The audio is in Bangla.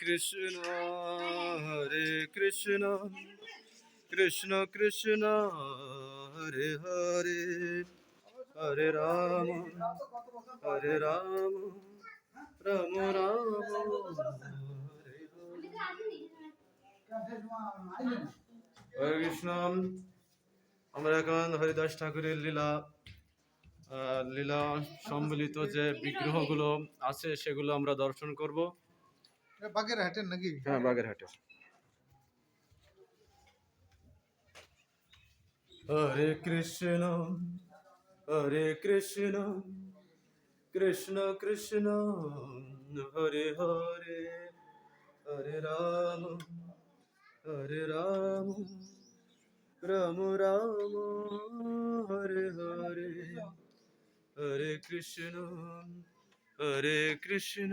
কৃষ্ণ, হরে কৃষ্ণ কৃষ্ণ কৃষ্ণ, হরে হরে হরে রাম হরে রাম রাম রাম, হরে কৃষ্ণ। আমরা এখন হরিদাস ঠাকুরের লীলা লীলা সম্মিলিত যে বিগ্রহগুলো আছে, সেগুলো আমরা দর্শন করব। বাগের হাটের নাকি? হ্যাঁ বাগেরহাটে হরে কৃষ্ণ হরে কৃষ্ণ কৃষ্ণ কৃষ্ণ হরে হরে হরে রাম হরে রাম রাম রাম হরে হরে হরে কৃষ্ণ হরে কৃষ্ণ।